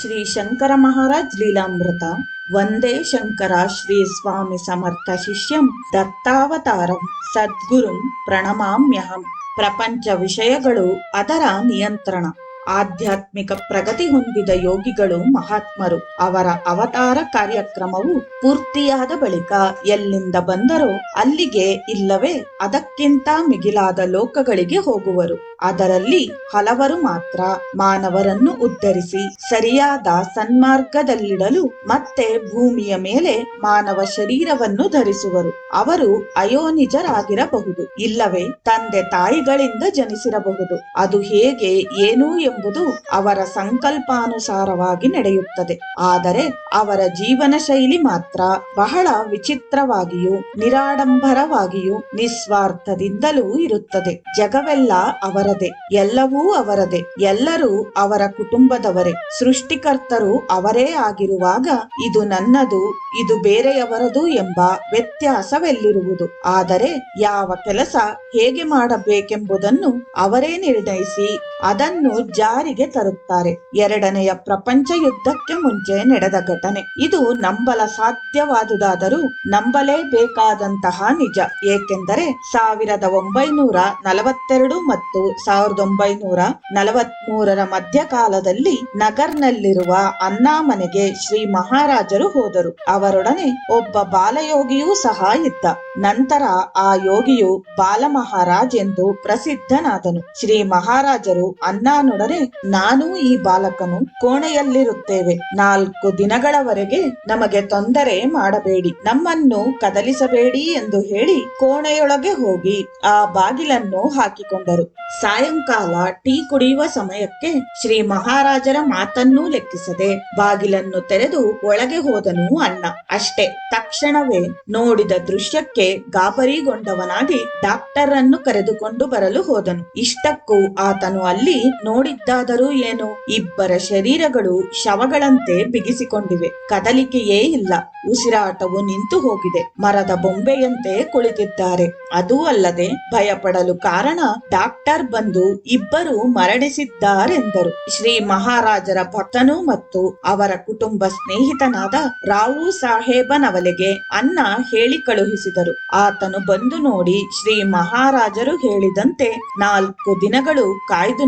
ಶ್ರೀ ಶಂಕರ ಮಹಾರಾಜ್ ಲೀಲಾಮೃತ ವಂದೇ ಶಂಕರ ಶ್ರೀ ಸ್ವಾಮಿ ಸಮರ್ಥ ಶಿಷ್ಯಂ ದತ್ತಾವತಾರಂ ಸದ್ಗುರುಂ ಪ್ರಣಮಾಮ್ಯಹಂ ಪ್ರಪಂಚ ವಿಷಯಗಳು ಅದರ ನಿಯಂತ್ರಣ ಆಧ್ಯಾತ್ಮಿಕ ಪ್ರಗತಿ ಹೊಂದಿದ ಯೋಗಿಗಳು ಮಹಾತ್ಮರು. ಅವರ ಅವತಾರ ಕಾರ್ಯಕ್ರಮವು ಪೂರ್ತಿಯಾದ ಬಳಿಕ ಎಲ್ಲಿಂದ ಬಂದರೋ ಅಲ್ಲಿಗೆ ಇಲ್ಲವೇ ಅದಕ್ಕಿಂತ ಮಿಗಿಲಾದ ಲೋಕಗಳಿಗೆ ಹೋಗುವರು. ಅದರಲ್ಲಿ ಹಲವರು ಮಾತ್ರ ಮಾನವರನ್ನು ಉದ್ಧರಿಸಿ ಸರಿಯಾದ ಸನ್ಮಾರ್ಗದಲ್ಲಿಡಲು ಮತ್ತೆ ಭೂಮಿಯ ಮೇಲೆ ಮಾನವ ಶರೀರವನ್ನು ಧರಿಸುವರು. ಅವರು ಅಯೋನಿಜರಾಗಿರಬಹುದು. ಇಲ್ಲವೇ ತಂದೆ ತಾಯಿಗಳಿಂದ ಜನಿಸಿರಬಹುದು. ಅದು ಹೇಗೆ, ಏನು ಎಂಬುದು ಅವರ ಸಂಕಲ್ಪಾನುಸಾರವಾಗಿ ನಡೆಯುತ್ತದೆ. ಆದರೆ ಅವರ ಜೀವನ ಶೈಲಿ ಮಾತ್ರ ಬಹಳ ವಿಚಿತ್ರವಾಗಿಯೂ ನಿರಾಡಂಬರವಾಗಿಯೂ ನಿಸ್ವಾರ್ಥದಿಂದಲೂ ಇರುತ್ತದೆ. ಜಗವೆಲ್ಲ ಅವರದೇ, ಎಲ್ಲವೂ ಅವರದೇ, ಎಲ್ಲರೂ ಅವರ ಕುಟುಂಬದವರೇ. ಸೃಷ್ಟಿಕರ್ತರು ಅವರೇ ಆಗಿರುವಾಗ ಇದು ನನ್ನದು, ಇದು ಬೇರೆಯವರದು ಎಂಬ ವ್ಯತ್ಯಾಸವೆಲ್ಲಿರುವುದು. ಆದರೆ ಯಾವ ಕೆಲಸ ಹೇಗೆ ಮಾಡಬೇಕೆಂಬುದನ್ನು ಅವರೇ ನಿರ್ಣಯಿಸಿ, ಅದನ್ನು ಜಾರಿಗೆ ತರುತ್ತಾರೆ? ಎರಡನೆಯ ಪ್ರಪಂಚ ಯುದ್ಧಕ್ಕೆ ಮುಂಚೆ ನಡೆದ ಘಟನೆ. ಇದು ನಂಬಲ ಸಾಧ್ಯವಾದುದಾದರೂ ನಂಬಲೇಬೇಕಾದಂತಹ ನಿಜ. ಏಕೆಂದರೆ ಸಾವಿರದ ಒಂಬೈನೂರ ನಲವತ್ತೆರಡು ಮತ್ತು ಸಾವಿರದ ಒಂಬೈನೂರ ನಲವತ್ಮೂರರ ಮಧ್ಯಕಾಲದಲ್ಲಿ ನಗರ್ನಲ್ಲಿರುವ ಅಣ್ಣಾ ಮನೆಗೆ ಶ್ರೀ ಮಹಾರಾಜರು ಹೋದರು. ಅವರೊಡನೆ ಒಬ್ಬ ಬಾಲಯೋಗಿಯೂ ಸಹ ಇದ್ದ. ನಂತರ ಆ ಯೋಗಿಯು ಬಾಲ ಮಹಾರಾಜ್ ಎಂದು ಪ್ರಸಿದ್ಧನಾದನು. ಶ್ರೀ ಮಹಾರಾಜರು ಅಣ್ಣನೊಡನೆ ನಾನು ಈ ಬಾಲಕನು ಕೋಣೆಯಲ್ಲಿರುತ್ತೇವೆ. ನಾಲ್ಕು ದಿನಗಳವರೆಗೆ ನಮಗೆ ತೊಂದರೆ ಮಾಡಬೇಡಿ. ನಮ್ಮನ್ನು ಕದಲಿಸಬೇಡಿ ಎಂದು ಹೇಳಿ ಕೋಣೆಯೊಳಗೆ ಹೋಗಿ ಆ ಬಾಗಿಲನ್ನು ಹಾಕಿಕೊಂಡರು. ಸಾಯಂಕಾಲ ಟೀ ಕುಡಿಯುವ ಸಮಯಕ್ಕೆ ಶ್ರೀ ಮಹಾರಾಜರ ಮಾತನ್ನೂ ಲೆಕ್ಕಿಸದೆ ಬಾಗಿಲನ್ನು ತೆರೆದು ಒಳಗೆ ಹೋದನು ಅಣ್ಣ. ಅಷ್ಟೇ. ತಕ್ಷಣವೇ ನೋಡಿದ ದೃಶ್ಯಕ್ಕೆ ಗಾಬರಿಗೊಂಡವನಾಗಿ ಡಾಕ್ಟರ್ ಅನ್ನು ಕರೆದುಕೊಂಡು ಬರಲು ಹೋದನು. ಇಷ್ಟಕ್ಕೂ ಆತನು ಅಲ್ಲಿ ನೋಡಿದ್ದಾದರೂ ಏನು? ಇಬ್ಬರ ಶರೀರಗಳು ಶವಗಳಂತೆ ಬಿಗಿಸಿಕೊಂಡಿವೆ. ಕದಲಿಕೆಯೇ ಇಲ್ಲ. ಉಸಿರಾಟವು ನಿಂತು ಹೋಗಿದೆ. ಮರದ ಬೊಂಬೆಯಂತೆ ಕುಳಿತಿದ್ದಾರೆ. ಅದೂ ಅಲ್ಲದೆ ಭಯಪಡಲು ಕಾರಣ ಡಾಕ್ಟರ್ ಬಂದು ಇಬ್ಬರು ಮರಣಿಸಿದ್ದಾರೆಂದರು ಶ್ರೀ ಮಹಾರಾಜರ ಭಕ್ತನು ಮತ್ತು ಅವರ ಕುಟುಂಬ ಸ್ನೇಹಿತನಾದ ರಾವು ಸಾಹೇಬನವಲೆಗೆ ಅನ್ನ ಹೇಳಿ ಕಳುಹಿಸಿದರು. ಆತನು ಬಂದು ನೋಡಿ ಶ್ರೀ ಮಹಾರಾಜರು ಹೇಳಿದಂತೆ ನಾಲ್ಕು ದಿನಗಳು ಕಾಯ್ದು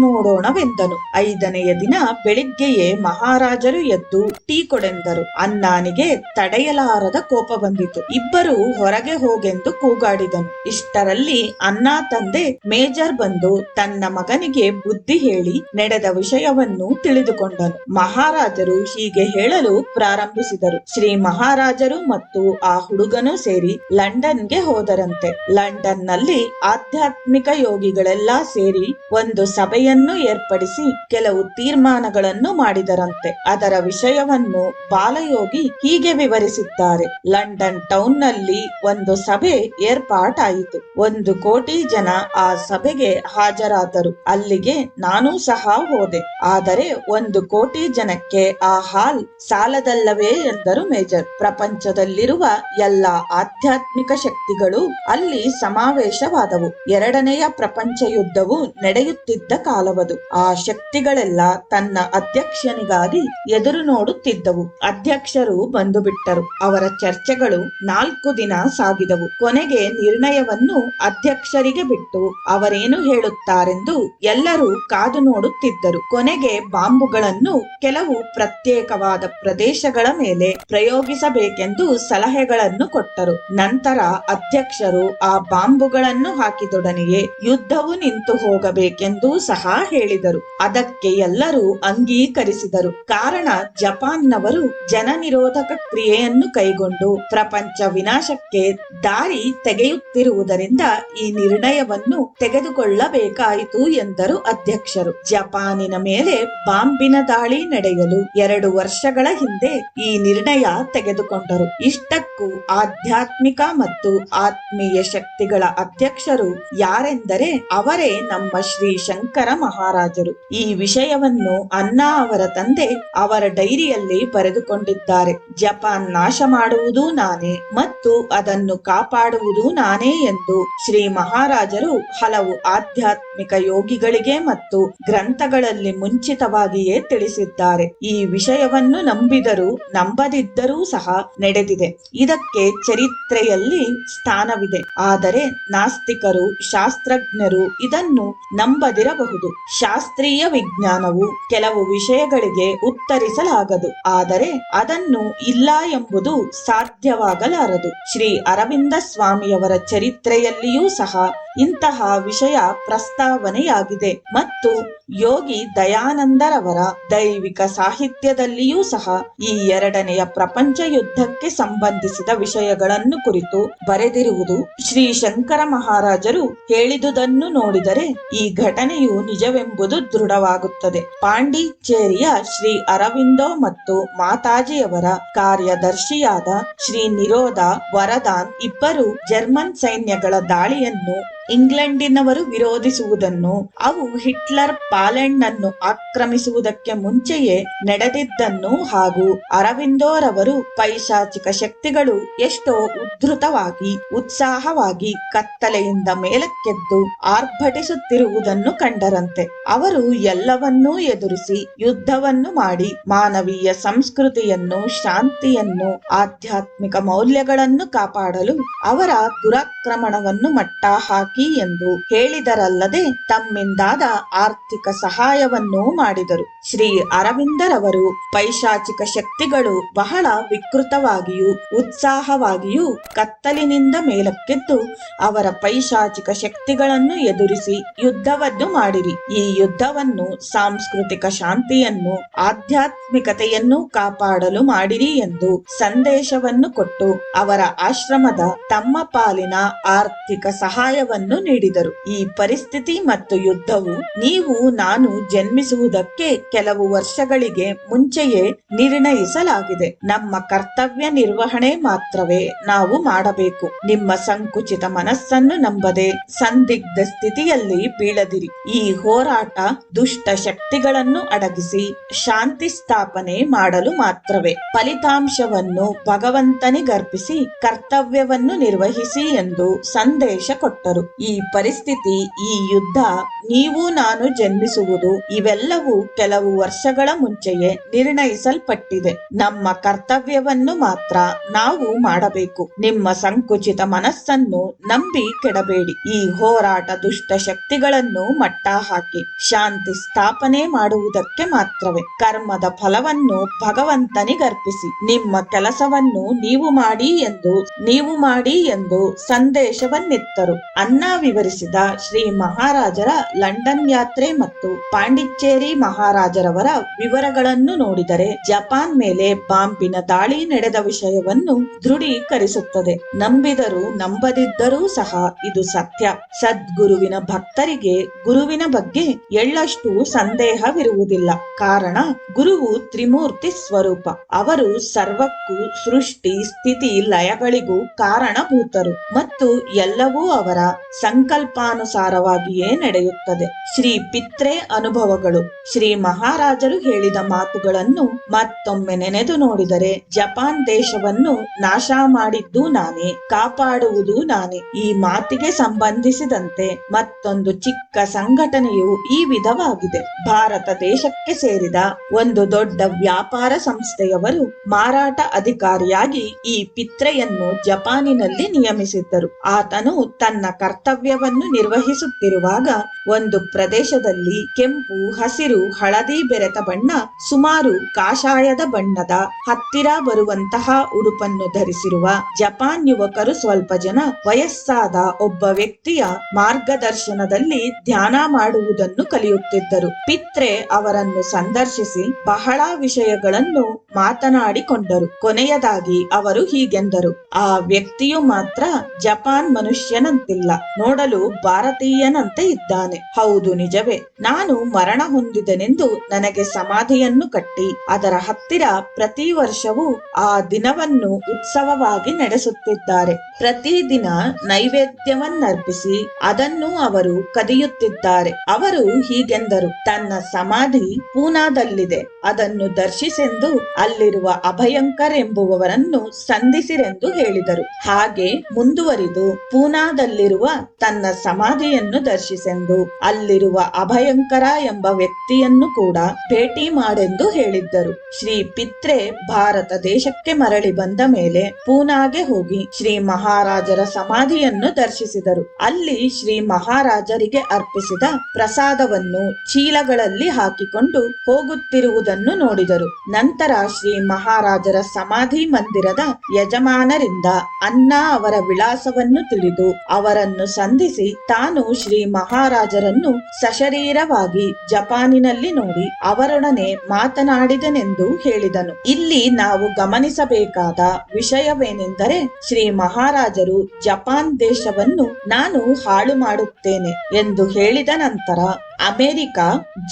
ನೋಡೋಣವೆಂದನು ಐದನೆಯ ದಿನ ಬೆಳಿಗ್ಗೆಯೇ ಮಹಾರಾಜರು ಎದ್ದು ಟೀ ಕೊಡೆಂದರು. ಅನ್ನಾನಿಗೆ ತಡೆಯಲಾರದ ಕೋಪ ಬಂದಿತು. ಇಬ್ಬರು ಹೊರಗೆ ಹೋಗೆಂದು ಕೂಗಾಡಿದನು. ಇಷ್ಟರಲ್ಲಿ ಅಣ್ಣ ತಂದೆ ಮೇಜರ್ ಬಂದು ತನ್ನ ಮಗನಿಗೆ ಬುದ್ಧಿ ಹೇಳಿ ನಡೆದ ವಿಷಯವನ್ನು ತಿಳಿದುಕೊಂಡನು. ಮಹಾರಾಜರು ಹೀಗೆ ಹೇಳಲು ಪ್ರಾರಂಭಿಸಿದರು. ಶ್ರೀ ಮಹಾರಾಜರು ಮತ್ತು ಆ ಹುಡುಗನು ಸೇರಿ ಲಂಡನ್ಗೆ ಹೋದರಂತೆ. ಲಂಡನ್ನಲ್ಲಿ ಆಧ್ಯಾತ್ಮಿಕ ಯೋಗಿಗಳೆಲ್ಲ ಸೇರಿ ಒಂದು ಸಭೆಯನ್ನು ಏರ್ಪಡಿಸಿ ಕೆಲವು ತೀರ್ಮಾನಗಳನ್ನು ಮಾಡಿದರಂತೆ. ಅದರ ವಿಷಯವನ್ನು ಬಾಲಯೋಗಿ ಹೀಗೆ ವಿವರಿಸಿದ್ದಾರೆ ಲಂಡನ್ ಟೌನ್ನಲ್ಲಿ ಒಂದು ಸಭೆ ಏರ್ಪಾಟಾಯಿತು. ಒಂದು ಕೋಟಿ ಜನ ಆ ಸಭೆಗೆ ಹಾಜರಾದರು. ಅಲ್ಲಿಗೆ ನಾನೂ ಸಹ ಹೋದೆ. ಆದರೆ ಒಂದು ಕೋಟಿ ಜನಕ್ಕೆ ಆ ಹಾಲ್ ಸಾಲದಲ್ಲವೇ ಎಂದರು ಮೇಜರ್. ಪ್ರಪಂಚದಲ್ಲಿರುವ ಎಲ್ಲ ಆಧ್ಯಾತ್ಮಿಕ ಶಕ್ತಿಗಳು ಅಲ್ಲಿ ಸಮಾವೇಶವಾದವು. ಎರಡನೆಯ ಪ್ರಪಂಚ ಯುದ್ಧವು ನಡೆಯುತ್ತಿದ್ದ ಕಾಲವದು. ಆ ಶಕ್ತಿಗಳೆಲ್ಲ ತನ್ನ ಅಧ್ಯಕ್ಷನಿಗಾಗಿ ಎದುರು ನೋಡುತ್ತಿದ್ದವು. ಅಧ್ಯಕ್ಷರು ಬಂದು ಬಿಟ್ಟರು ಅವರ ಚರ್ಚೆಗಳು ನಾಲ್ಕು ದಿನ ಸಾಗಿದವು. ಕೊನೆಗೆ ನಿರ್ಣಯವನ್ನು ಅಧ್ಯಕ್ಷರಿಗೆ ಬಿಟ್ಟು ಅವರೇನು ಹೇಳುತ್ತಾರೆಂದು ಎಲ್ಲರೂ ಕಾದು ನೋಡುತ್ತಿದ್ದರು. ಕೊನೆಗೆ ಬಾಂಬುಗಳನ್ನು ಕೆಲವು ಪ್ರತ್ಯೇಕವಾದ ಪ್ರದೇಶಗಳ ಮೇಲೆ ಪ್ರಯೋಗಿಸಬೇಕೆಂದು ಸಲಹೆಗಳನ್ನು ಕೊಟ್ಟರು. ನಂತರ ಅಧ್ಯಕ್ಷರು ಆ ಬಾಂಬುಗಳನ್ನು ಹಾಕಿದೊಡನೆಯೇ ಯುದ್ಧವು ನಿಂತು ಹೋಗಬೇಕೆಂದೂ ಸಹ ಹೇಳಿದರು. ಅದಕ್ಕೆ ಎಲ್ಲರೂ ಅಂಗೀಕರಿಸಿದರು. ಕಾರಣ ಜಪಾನ್ನವರು ಜನ ನಿರೋಧಕ ಕ್ರಿಯೆಯನ್ನು ಕೈಗೊಂಡು ಪ್ರಪಂಚ ವಿನಾಶಕ್ಕೆ ದಾರಿ ತೆಗೆಯುತ್ತಿರುವುದರಿಂದ ಈ ನಿರ್ಣಯವನ್ನು ತೆಗೆದುಕೊಳ್ಳಬೇಕಾಯಿತು ಎಂದರು ಅಧ್ಯಕ್ಷರು. ಜಪಾನಿನ ಮೇಲೆ ಬಾಂಬಿನ ದಾಳಿ ನಡೆಯಲು ಎರಡು ವರ್ಷಗಳ ಹಿಂದೆ ಈ ನಿರ್ಣಯ ತೆಗೆದುಕೊಂಡರು. ಇಷ್ಟಕ್ಕೂ ಆಧ್ಯಾತ್ಮಿಕ ಮತ್ತು ಆತ್ಮೀಯ ಶಕ್ತಿಗಳ ಅಧ್ಯಕ್ಷರು ಯಾರೆಂದರೆ ಅವರೇ ನಮ್ಮ ಶ್ರೀ ಶಂಕರ ಮಹಾರಾಜರು. ಈ ವಿಷಯವನ್ನು ಅನ್ನಾ ಅವರ ತಂದೆ ಅವರ ಡೈರಿಯಲ್ಲಿ ಬರೆದುಕೊಂಡಿದ್ದಾರೆ. ಜಪಾನ್ ನಾಶ ಮಾಡುವುದು ನಾನೇ ಮತ್ತು ಅದನ್ನು ಕಾಪಾಡುವುದು ನಾನೇ ಎಂದು ಶ್ರೀ ಮಹಾರಾಜರು ಹಲವು ಆಧ್ಯಾತ್ಮಿಕ ಯೋಗಿಗಳಿಗೆ ಮತ್ತು ಗ್ರಂಥಗಳಲ್ಲಿ ಮುಂಚಿತವಾಗಿಯೇ ತಿಳಿಸಿದ್ದಾರೆ. ಈ ವಿಷಯವನ್ನು ನಂಬಿದರೂ ನಂಬದಿದ್ದರೂ ಸಹ ನಡೆದಿದೆ. ಇದಕ್ಕೆ ಚರಿತ್ರೆಯಲ್ಲಿ ಸ್ಥಾನವಿದೆ. ಆದರೆ ನಾಸ್ತಿಕರು, ಶಾಸ್ತ್ರಜ್ಞರು ಇದನ್ನು ನಂಬದಿರಬಹುದು. ಶಾಸ್ತ್ರೀಯ ವಿಜ್ಞಾನವು ಕೆಲವು ವಿಷಯಗಳಿಗೆ ಉತ್ತರಿಸಲಾಗದು ಆದರೆ ಅದನ್ನು ಇಲ್ಲ ಎಂಬುದು ಸಾಧ್ಯವಾಗಲಾರದು. ಶ್ರೀ ಅರವಿಂದ ಸ್ವಾಮಿಯವರ ಚರಿತ್ರೆಯಲ್ಲಿಯೂ ಸಹ ಇಂತಹ ವಿಷಯ ಪ್ರಸ್ತಾವನೆಯಾಗಿದೆ. ಮತ್ತು ಯೋಗಿ ದಯಾನಂದರವರ ದೈವಿಕ ಸಾಹಿತ್ಯದಲ್ಲಿಯೂ ಸಹ ಈ ಎರಡನೆಯ ಪ್ರಪಂಚ ಯುದ್ಧಕ್ಕೆ ಸಂಬಂಧಿಸಿದ ವಿಷಯಗಳನ್ನು ಕುರಿತು ಬರೆದಿರುವುದು ಶ್ರೀ ಶಂಕರ ಮಹಾರಾಜರು ಹೇಳಿದುದನ್ನು ನೋಡಿದರೆ ಈ ಘಟನೆಯು ನಿಜವೆಂಬುದು ದೃಢವಾಗುತ್ತದೆ. ಪಾಂಡಿಚೇರಿಯ ಶ್ರೀ ಅರವಿಂದೋ ಮತ್ತು ಮಾತಾಜಿಯವರ ಕಾರ್ಯದರ್ಶಿಯಾದ ಶ್ರೀ ನಿರೋಧ ವರದಾನ್ ಇಬ್ಬರು ಜರ್ಮನ್ ಸೈನ್ಯಗಳ ದಾಳಿಯನ್ನು ಇಂಗ್ಲೆಂಡಿನವರು ವಿರೋಧಿಸುವುದನ್ನು, ಅವು ಹಿಟ್ಲರ್ ಪಾಲೆಂಡ್ ಅನ್ನು ಆಕ್ರಮಿಸುವುದಕ್ಕೆ ಮುಂಚೆಯೇ ನಡೆದಿದ್ದನ್ನು ಹಾಗೂ ಅರವಿಂದೋರವರು ಪೈಶಾಚಿಕ ಶಕ್ತಿಗಳು ಎಷ್ಟೋ ಉದ್ಧತವಾಗಿ, ಉತ್ಸಾಹವಾಗಿ ಕತ್ತಲೆಯಿಂದ ಮೇಲಕ್ಕೆದ್ದು ಆರ್ಭಟಿಸುತ್ತಿರುವುದನ್ನು ಕಂಡರಂತೆ. ಅವರು ಎಲ್ಲವನ್ನೂ ಎದುರಿಸಿ ಯುದ್ಧವನ್ನು ಮಾಡಿ ಮಾನವೀಯ ಸಂಸ್ಕೃತಿಯನ್ನು, ಶಾಂತಿಯನ್ನು, ಆಧ್ಯಾತ್ಮಿಕ ಮೌಲ್ಯಗಳನ್ನು ಕಾಪಾಡಲು ಅವರ ದುರಾಕ್ರಮಣವನ್ನು ಮಟ್ಟ ಹಾಕಿ ಎಂದು ಹೇಳಿದರಲ್ಲದೆ ತಮ್ಮಿಂದಾದ ಆರ್ಥಿಕ ಸಹಾಯವನ್ನೂ ಮಾಡಿದರು. ಶ್ರೀ ಅರವಿಂದರವರು ಪೈಶಾಚಿಕ ಶಕ್ತಿಗಳು ಬಹಳ ವಿಕೃತವಾಗಿಯೂ ಉತ್ಸಾಹವಾಗಿಯೂ ಕತ್ತಲಿನಿಂದ ಮೇಲಕ್ಕೆದ್ದು ಅವರ ಪೈಶಾಚಿಕ ಶಕ್ತಿಗಳನ್ನು ಎದುರಿಸಿ ಯುದ್ಧವನ್ನು ಮಾಡಿರಿ. ಈ ಯುದ್ಧವನ್ನು ಸಾಂಸ್ಕೃತಿಕ ಶಾಂತಿಯನ್ನು ಆಧ್ಯಾತ್ಮಿಕತೆಯನ್ನು ಕಾಪಾಡಲು ಮಾಡಿರಿ ಎಂದು ಸಂದೇಶವನ್ನು ಕೊಟ್ಟು ಅವರ ಆಶ್ರಮದ ತಮ್ಮ ಪಾಲಿನ ಆರ್ಥಿಕ ಸಹಾಯವನ್ನು ನೀಡಿದರು. ಈ ಪರಿಸ್ಥಿತಿ ಮತ್ತು ಯುದ್ಧವು ನೀವು ನಾನು ಜನ್ಮಿಸುವುದಕ್ಕೆ ಕೆಲವು ವರ್ಷಗಳಿಗೆ ಮುಂಚೆಯೇ ನಿರ್ಣಯಿಸಲಾಗಿದೆ. ನಮ್ಮ ಕರ್ತವ್ಯ ನಿರ್ವಹಣೆ ಮಾತ್ರವೇ ನಾವು ಮಾಡಬೇಕು. ನಿಮ್ಮ ಸಂಕುಚಿತ ಮನಸ್ಸನ್ನು ನಂಬದೆ ಸಂದಿಗ್ಧ ಸ್ಥಿತಿಯಲ್ಲಿ ಬೀಳದಿರಿ. ಈ ಹೋರಾಟ ದುಷ್ಟ ಶಕ್ತಿಗಳನ್ನು ಅಡಗಿಸಿ ಶಾಂತಿ ಸ್ಥಾಪನೆ ಮಾಡಲು ಮಾತ್ರವೇ. ಫಲಿತಾಂಶವನ್ನು ಭಗವಂತನಿಗರ್ಪಿಸಿ ಕರ್ತವ್ಯವನ್ನು ನಿರ್ವಹಿಸಿ ಎಂದು ಸಂದೇಶ ಕೊಟ್ಟರು. ಈ ಪರಿಸ್ಥಿತಿ, ಈ ಯುದ್ಧ ನೀವು ನಾನು ಜನ್ಮಿಸುವುದು, ಇವೆಲ್ಲವೂ ಕೆಲವು ವರ್ಷಗಳ ಮುಂಚೆಯೇ ನಿರ್ಣಯಿಸಲ್ಪಟ್ಟಿದೆ. ನಮ್ಮ ಕರ್ತವ್ಯವನ್ನು ಮಾತ್ರ ನಾವು ಮಾಡಬೇಕು. ನಿಮ್ಮ ಸಂಕುಚಿತ ಮನಸ್ಸನ್ನು ನಂಬಿ ಕೆಡಬೇಡಿ. ಈ ಹೋರಾಟ ದುಷ್ಟ ಶಕ್ತಿಗಳನ್ನು ಮಟ್ಟ ಹಾಕಿ ಶಾಂತಿ ಸ್ಥಾಪನೆ ಮಾಡುವುದಕ್ಕೆ ಮಾತ್ರವೇ. ಕರ್ಮದ ಫಲವನ್ನು ಭಗವಂತನಿಗರ್ಪಿಸಿ. ನಿಮ್ಮ ಕೆಲಸವನ್ನು ನೀವು ಮಾಡಿ ಎಂದು, ನೀವು ಮಾಡಿ ಎಂದು ಸಂದೇಶವನ್ನಿತ್ತರು. ಅನ್ನ ವಿವರಿಸಿದ ಶ್ರೀ ಮಹಾರಾಜರ ಲಂಡನ್ ಯಾತ್ರೆ ಮತ್ತು ಪಾಂಡಿಚೇರಿ ಮಹಾರಾಜರವರ ವಿವರಗಳನ್ನು ನೋಡಿದರೆ ಜಪಾನ್ ಮೇಲೆ ಬಾಂಬಿನ ದಾಳಿ ನಡೆದ ವಿಷಯವನ್ನು ದೃಢೀಕರಿಸುತ್ತದೆ. ನಂಬಿದರೂ ನಂಬದಿದ್ದರೂ ಸಹ ಇದು ಸತ್ಯ. ಸದ್ಗುರುವಿನ ಭಕ್ತರಿಗೆ ಗುರುವಿನ ಬಗ್ಗೆ ಎಳ್ಳಷ್ಟು ಸಂದೇಹವಿರುವುದಿಲ್ಲ. ಕಾರಣ ಗುರುವು ತ್ರಿಮೂರ್ತಿ ಸ್ವರೂಪ. ಅವರು ಸರ್ವಕ್ಕೂ ಸೃಷ್ಟಿ, ಸ್ಥಿತಿ, ಲಯಗಳಿಗೂ ಕಾರಣಭೂತರು ಮತ್ತು ಎಲ್ಲವೂ ಅವರ ಸಂಕಲ್ಪಾನುಸಾರವಾಗಿಯೇ ನಡೆಯುತ್ತದೆ. ಶ್ರೀ ಪಿತ್ರೆ ಅನುಭವಗಳು. ಶ್ರೀ ಮಹಾರಾಜರು ಹೇಳಿದ ಮಾತುಗಳನ್ನು ಮತ್ತೊಮ್ಮೆ ನೆನೆದು ನೋಡಿದರೆ ಜಪಾನ್ ದೇಶವನ್ನು ನಾಶ ಮಾಡಿದ್ದು ನಾನೇ, ಕಾಪಾಡುವುದು ನಾನೇ. ಈ ಮಾತಿಗೆ ಸಂಬಂಧಿಸಿದಂತೆ ಮತ್ತೊಂದು ಚಿಕ್ಕ ಸಂಘಟನೆಯು ಈ ವಿಧವಾಗಿದೆ. ಭಾರತ ದೇಶಕ್ಕೆ ಸೇರಿದ ಒಂದು ದೊಡ್ಡ ವ್ಯಾಪಾರ ಸಂಸ್ಥೆಯವರು ಮಾರಾಟ ಅಧಿಕಾರಿಯಾಗಿ ಈ ಪಿತ್ರೆಯನ್ನು ಜಪಾನಿನಲ್ಲಿ ನಿಯಮಿಸಿದ್ದರು. ಆತನು ತನ್ನ ಕರ್ತವ್ಯವನ್ನು ನಿರ್ವಹಿಸುತ್ತಿರುವಾಗ ಒಂದು ಪ್ರದೇಶದಲ್ಲಿ ಕೆಂಪು ಹಸಿರು ಹಳದಿ ಬೆರೆತ ಬಣ್ಣ, ಸುಮಾರು ಕಾಷಾಯದ ಬಣ್ಣದ ಹತ್ತಿರ ಬರುವಂತಹ ಉಡುಪನ್ನು ಧರಿಸಿರುವ ಜಪಾನ್ ಯುವಕರು ಸ್ವಲ್ಪ ಜನ ವಯಸ್ಸಾದ ಒಬ್ಬ ವ್ಯಕ್ತಿಯ ಮಾರ್ಗದರ್ಶನದಲ್ಲಿ ಧ್ಯಾನ ಮಾಡುವುದನ್ನು ಕಲಿಯುತ್ತಿದ್ದರು. ಪಿತ್ರೆ ಅವರನ್ನು ಸಂದರ್ಶಿಸಿ ಬಹಳ ವಿಷಯಗಳನ್ನು ಮಾತನಾಡಿಕೊಂಡರು. ಕೊನೆಯದಾಗಿ ಅವರು ಹೀಗೆಂದರು. ಆ ವ್ಯಕ್ತಿಯು ಮಾತ್ರ ಜಪಾನ್ ಮನುಷ್ಯನಂತಿಲ್ಲ. ನೋಡಲು ಭಾರತೀಯನಂತೆ ಇದ್ದಾನೆ. ಹೌದು ನಿಜವೇ. ನಾನು ಮರಣ ಹೊಂದಿದನೆಂದು ನನಗೆ ಸಮಾಧಿಯನ್ನು ಕಟ್ಟಿ, ಅದರ ಹತ್ತಿರ ಪ್ರತಿ ವರ್ಷವೂ ಆ ದಿನವನ್ನು ಉತ್ಸವವಾಗಿ ನಡೆಸುತ್ತಿದ್ದಾರೆ. ಪ್ರತಿದಿನ ನೈವೇದ್ಯವನ್ನರ್ಪಿಸಿ ಅದನ್ನು ಅವರು ಕದಿಯುತ್ತಿದ್ದಾರೆ. ಅವರು ಹೀಗೆಂದರು. ತನ್ನ ಸಮಾಧಿ ಪೂನಾದಲ್ಲಿದೆ. ಅದನ್ನು ದರ್ಶಿಸೆಂದು ಅಲ್ಲಿರುವ ಅಭಯಂಕರ್ ಎಂಬುವವರನ್ನು ಸಂಧಿಸಿರೆಂದು ಹೇಳಿದರು. ಹಾಗೆ ಮುಂದುವರಿದು ಪೂನಾದಲ್ಲಿರುವ ತನ್ನ ಸಮಾಧಿಯನ್ನು ದರ್ಶಿಸೆಂದು, ಅಲ್ಲಿರುವ ಅಭಯಂಕರ ಎಂಬ ವ್ಯಕ್ತಿಯನ್ನು ಕೂಡ ಭೇಟಿ ಮಾಡೆಂದು ಹೇಳಿದ್ದರು. ಶ್ರೀ ಪಿತ್ರೆ ಭಾರತ ದೇಶಕ್ಕೆ ಮರಳಿ ಬಂದ ಮೇಲೆ ಪೂನಾಗೆ ಹೋಗಿ ಶ್ರೀ ಮಹಾರಾಜರ ಸಮಾಧಿಯನ್ನು ದರ್ಶಿಸಿದರು. ಅಲ್ಲಿ ಶ್ರೀ ಮಹಾರಾಜರಿಗೆ ಅರ್ಪಿಸಿದ ಪ್ರಸಾದವನ್ನು ಚೀಲಗಳಲ್ಲಿ ಹಾಕಿಕೊಂಡು ಹೋಗುತ್ತಿರುವುದನ್ನು ನೋಡಿದರು. ನಂತರ ಶ್ರೀ ಮಹಾರಾಜರ ಸಮಾಧಿ ಮಂದಿರದ ಯಜಮಾನರಿಂದ ಅನ್ನ ಅವರ ವಿಳಾಸವನ್ನು ತಿಳಿದು ಅವರನ್ನು ಸಂಧಿಸಿ ತಾನು ಶ್ರೀ ಮಹಾರಾಜರನ್ನು ಸಶರೀರವಾಗಿ ಜಪಾನಿನಲ್ಲಿ ನೋಡಿ ಅವರೊಡನೆ ಮಾತನಾಡಿದನೆಂದು ಹೇಳಿದನು. ಇಲ್ಲಿ ನಾವು ಗಮನಿಸಬೇಕಾದ ವಿಷಯವೇನೆಂದರೆ ಶ್ರೀ ಮಹಾರಾಜರು ಜಪಾನ್ ದೇಶವನ್ನು ನಾನು ಹಾಳು ಮಾಡುತ್ತೇನೆ ಎಂದು ಹೇಳಿದ ನಂತರ ಅಮೆರಿಕ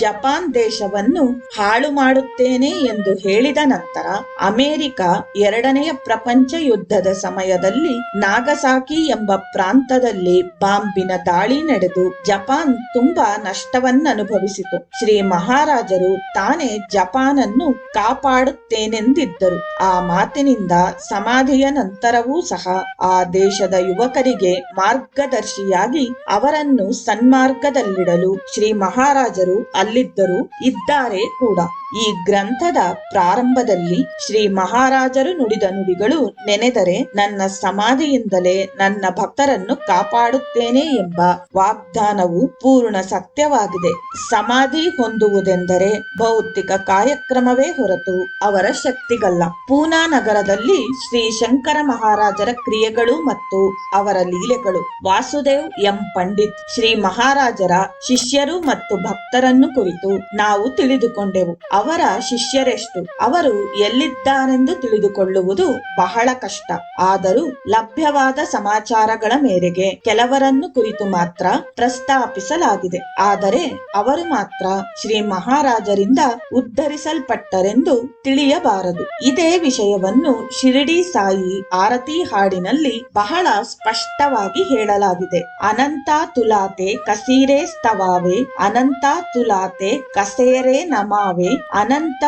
ಜಪಾನ್ ದೇಶವನ್ನು ಹಾಳು ಮಾಡುತ್ತೇನೆ ಎಂದು ಹೇಳಿದ ನಂತರ ಅಮೆರಿಕ ಎರಡನೆಯ ಪ್ರಪಂಚ ಯುದ್ಧದ ಸಮಯದಲ್ಲಿ ನಾಗಸಾಕಿ ಎಂಬ ಪ್ರಾಂತದಲ್ಲಿ ಬಾಂಬಿನ ದಾಳಿ ನಡೆದು ಜಪಾನ್ ತುಂಬಾ ನಷ್ಟವನ್ನನುಭವಿಸಿತು. ಶ್ರೀ ಮಹಾರಾಜರು ತಾನೇ ಜಪಾನನ್ನು ಕಾಪಾಡುತ್ತೇನೆಂದಿದ್ದರು. ಆ ಮಾತಿನಿಂದ ಸಮಾಧಿಯ ನಂತರವೂ ಸಹ ಆ ದೇಶದ ಯುವಕರಿಗೆ ಮಾರ್ಗದರ್ಶಿಯಾಗಿ ಅವರನ್ನು ಸನ್ಮಾರ್ಗದಲ್ಲಿಡಲು ಶ್ರೀ ಮಹಾರಾಜರು ಅಲ್ಲಿದ್ದರು ಇದ್ದಾರೆ ಕೂಡ. ಈ ಗ್ರಂಥದ ಪ್ರಾರಂಭದಲ್ಲಿ ಶ್ರೀ ಮಹಾರಾಜರು ನುಡಿದ ನುಡಿಗಳು ನೆನೆದರೆ ನನ್ನ ಸಮಾಧಿಯಿಂದಲೇ ನನ್ನ ಭಕ್ತರನ್ನು ಕಾಪಾಡುತ್ತೇನೆ ಎಂಬ ವಾಗ್ದಾನವು ಪೂರ್ಣ ಸತ್ಯವಾಗಿದೆ. ಸಮಾಧಿ ಹೊಂದುವುದೆಂದರೆ ಭೌತಿಕ ಕಾರ್ಯಕ್ರಮವೇ ಹೊರತು ಅವರ ಶಕ್ತಿಗಲ್ಲ. ಪೂನಾ ನಗರದಲ್ಲಿ ಶ್ರೀ ಶಂಕರ ಮಹಾರಾಜರ ಕ್ರಿಯೆಗಳು ಮತ್ತು ಅವರ ಲೀಲೆಗಳು ವಾಸುದೇವ್ ಎಂ ಪಂಡಿತ್ ಶ್ರೀ ಮಹಾರಾಜರ ಶಿಷ್ಯರು ಮತ್ತು ಭಕ್ತರನ್ನು ಕುರಿತು ನಾವು ತಿಳಿದುಕೊಂಡೆವು. ಅವರ ಶಿಷ್ಯರೆಷ್ಟು, ಅವರು ಎಲ್ಲಿದ್ದಾರೆಂದು ತಿಳಿದುಕೊಳ್ಳುವುದು ಬಹಳ ಕಷ್ಟ. ಆದರೂ ಲಭ್ಯವಾದ ಸಮಾಚಾರಗಳ ಮೇರೆಗೆ ಕೆಲವರನ್ನು ಕುರಿತು ಮಾತ್ರ ಪ್ರಸ್ತಾಪಿಸಲಾಗಿದೆ. ಆದರೆ ಅವರು ಮಾತ್ರ ಶ್ರೀ ಮಹಾರಾಜರಿಂದ ಉದ್ಧರಿಸಲ್ಪಟ್ಟರೆಂದು ತಿಳಿಯಬಾರದು. ಇದೇ ವಿಷಯವನ್ನು ಶಿರಡಿ ಸಾಯಿ ಆರತಿ ಹಾಡಿನಲ್ಲಿ ಬಹಳ ಸ್ಪಷ್ಟವಾಗಿ ಹೇಳಲಾಗಿದೆ. ಅನಂತ ತುಲಾತೆ ಕಸೀರೆ ಸ್ತವಾವೆ ಅನಂತ ತುಲಾತೆ ಕಸೇರೆ ನಮಾವೆ, ಅನಂತ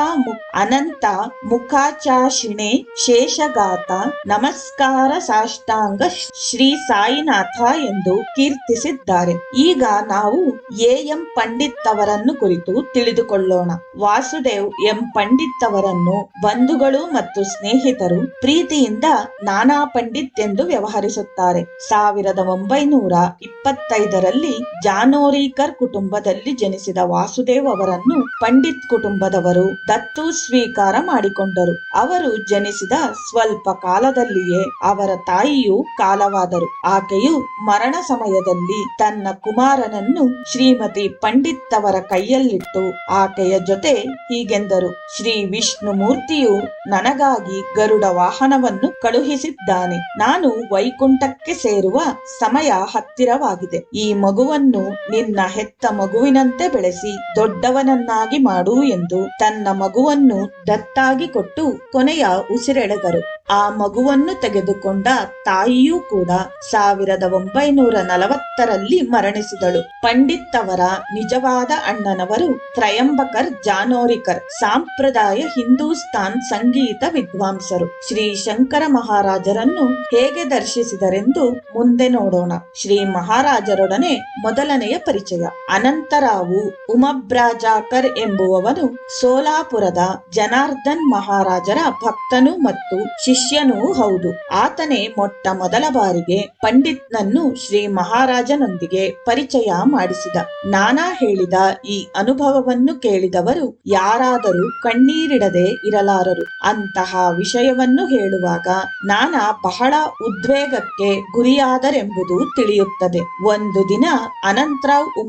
ಅನಂತ ಮುಖಾಚಾಶಿಣೆ ಶೇಷಗಾತ ನಮಸ್ಕಾರ ಸಾಷ್ಟಾಂಗ ಶ್ರೀ ಸಾಯಿನಾಥ ಎಂದು ಕೀರ್ತಿಸಿದ್ದಾರೆ. ಈಗ ನಾವು ಎ ಎಂ ಪಂಡಿತ್ ಅವರನ್ನು ಕುರಿತು ತಿಳಿದುಕೊಳ್ಳೋಣ. ವಾಸುದೇವ್ ಎಂ. ಪಂಡಿತ್ ಅವರನ್ನು ಬಂಧುಗಳು ಮತ್ತು ಸ್ನೇಹಿತರು ಪ್ರೀತಿಯಿಂದ ನಾನಾ ಪಂಡಿತ್ ಎಂದು ವ್ಯವಹರಿಸುತ್ತಾರೆ. ಸಾವಿರದ ಒಂಬೈನೂರ ಇಪ್ಪತ್ತೈದರಲ್ಲಿ ಜಾನೋರಿಕರ್ ಕುಟುಂಬದಲ್ಲಿ ಜನಿಸಿದ ವಾಸುದೇವ್ ಅವರನ್ನು ಪಂಡಿತ್ ಕುಟುಂಬದವರು ದತ್ತು ಸ್ವೀಕಾರ ಮಾಡಿಕೊಂಡರು. ಅವರು ಜನಿಸಿದ ಸ್ವಲ್ಪ ಕಾಲದಲ್ಲಿಯೇ ಅವರ ತಾಯಿಯು ಕಾಲವಾದರು. ಆಕೆಯು ಮರಣ ಸಮಯದಲ್ಲಿ ತನ್ನ ಕುಮಾರನನ್ನು ಶ್ರೀಮತಿ ಪಂಡಿತ್ ಅವರ ಕೈಯಲ್ಲಿಟ್ಟು ಆಕೆಯ ಜೊತೆ ಹೀಗೆಂದರು. ಶ್ರೀ ವಿಷ್ಣು ಮೂರ್ತಿಯು ನನಗಾಗಿ ಗರುಡ ವಾಹನವನ್ನು ಕಳುಹಿಸಿದ್ದಾನೆ. ನಾನು ವೈಕುಂಠಕ್ಕೆ ಸೇರುವ ಸಮಯ ಹತ್ತಿರವಾಗಿದೆ. ಈ ಮಗುವನ್ನು ನಿನ್ನ ಹೆತ್ತ ಮಗುವಿನಂತೆ ಬೆಳೆಸಿ ದೊಡ್ಡವನನ್ನಾಗಿ ಮಾಡು ಎಂದು ತನ್ನ ಮಗುವನ್ನು ದತ್ತಾಗಿ ಕೊಟ್ಟು ಕೊನೆಯ ಉಸಿರೆಳೆದರು. ಆ ಮಗುವನ್ನು ತೆಗೆದುಕೊಂಡ ತಾಯಿಯೂ ಕೂಡ ಸಾವಿರದ ಒಂಬೈನೂರ ನಲವತ್ತರಲ್ಲಿ ಮರಣಿಸಿದಳು. ಪಂಡಿತ್ ಅವರ ನಿಜವಾದ ಅಣ್ಣನವರು ತ್ರಯಂಬಕರ್ ಜಾನೋರಿಕರ್, ಸಾಂಪ್ರದಾಯ ಹಿಂದೂಸ್ತಾನ್ ಸಂಗೀತ ವಿದ್ವಾಂಸರು. ಶ್ರೀ ಶಂಕರ ಮಹಾರಾಜರನ್ನು ಹೇಗೆ ದರ್ಶಿಸಿದರೆಂದು ಮುಂದೆ ನೋಡೋಣ. ಶ್ರೀ ಮಹಾರಾಜರೊಡನೆ ಮೊದಲನೆಯ ಪರಿಚಯ. ಅನಂತರಾವು ಉಮಬ್ರಾಜಾಕರ್ ಎಂಬುವವನು ಸೋಲಾಪುರದ ಜನಾರ್ದನ್ ಮಹಾರಾಜರ ಭಕ್ತನು ಮತ್ತು ಶಿಷ್ಯ ಶಿಷ್ಯನೂ ಹೌದು. ಆತನೇ ಮೊಟ್ಟ ಮೊದಲ ಬಾರಿಗೆ ಪಂಡಿತ್ನನ್ನು ಶ್ರೀ ಮಹಾರಾಜನೊಂದಿಗೆ ಪರಿಚಯ ಮಾಡಿಸಿದ. ನಾನಾ ಹೇಳಿದ ಈ ಅನುಭವವನ್ನು ಕೇಳಿದವರು ಯಾರಾದರೂ ಕಣ್ಣೀರಿಡದೆ ಇರಲಾರರು. ಅಂತಹ ವಿಷಯವನ್ನು ಹೇಳುವಾಗ ನಾನಾ ಬಹಳ ಉದ್ವೇಗಕ್ಕೆ ಗುರಿಯಾದರೆಂಬುದು ತಿಳಿಯುತ್ತದೆ. ಒಂದು ದಿನ ಅನಂತರಾವ್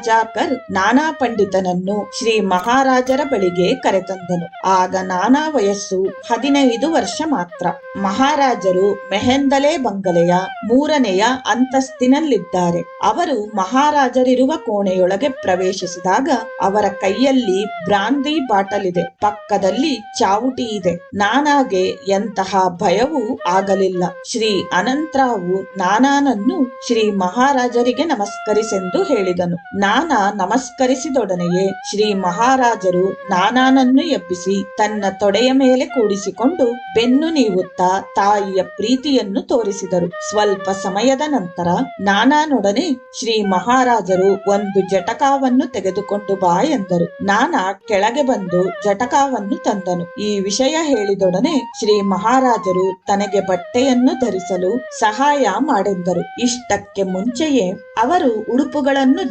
ಉಮಬ್ರಾಜಾಕರ್ ನಾನಾ ಪಂಡಿತನನ್ನು ಶ್ರೀ ಮಹಾರಾಜರ ಬಳಿಗೆ ಕರೆತಂದನು. ಆಗ ನಾನಾ ವಯಸ್ಸು ಹದಿನೈದು ವರ್ಷ ಮಾತ್ರ. ಮಹಾರಾಜರು ಮೆಹೆಂದಲೆ ಬಂಗಲೆಯ ಮೂರನೆಯ ಅಂತಸ್ತಿನಲ್ಲಿದ್ದಾರೆ. ಅವರು ಮಹಾರಾಜರಿರುವ ಕೋಣೆಯೊಳಗೆ ಪ್ರವೇಶಿಸಿದಾಗ ಅವರ ಕೈಯಲ್ಲಿ ಬ್ರಾಂದಿ ಬಾಟಲಿದೆ. ಪಕ್ಕದಲ್ಲಿ ಚಾವುಟಿ ಇದೆ. ನಾನಾಗೆ ಎಂತಹ ಭಯವೂ ಆಗಲಿಲ್ಲ. ಶ್ರೀ ಅನಂತರಾವು ನಾನಾನನ್ನು ಶ್ರೀ ಮಹಾರಾಜರಿಗೆ ನಮಸ್ಕರಿಸೆಂದು ಹೇಳಿದನು. ನಾನಾ ನಮಸ್ಕರಿಸಿದೊಡನೆಯೇ ಶ್ರೀ ಮಹಾರಾಜರು ನಾನಾನನ್ನು ಎಬ್ಬಿಸಿ ತನ್ನ ತೊಡೆಯ ಮೇಲೆ ಕೂಡಿಸಿಕೊಂಡು ಬೆನ್ನು ನೀವುತ್ತಾ ತಾಯಿಯ ಪ್ರೀತಿಯನ್ನು ತೋರಿಸಿದರು. ಸ್ವಲ್ಪ ಸಮಯದ ನಂತರ ನಾನಾನೊಡನೆ ಶ್ರೀ ಮಹಾರಾಜರು ಒಂದು ಜಟಕಾವನ್ನು ತೆಗೆದುಕೊಂಡು ಬಾ ಎಂದರು. ನಾನಾ ಕೆಳಗೆ ಬಂದು ಜಟಕಾವನ್ನು ತಂದನು. ಈ ವಿಷಯ ಹೇಳಿದೊಡನೆ ಶ್ರೀ ಮಹಾರಾಜರು ತನಗೆ ಬಟ್ಟೆಯನ್ನು ಧರಿಸಲು ಸಹಾಯ ಮಾಡೆಂದರು. ಇಷ್ಟಕ್ಕೆ ಮುಂಚೆಯೇ ಅವರು ಉಡುಪುಗಳನ್ನು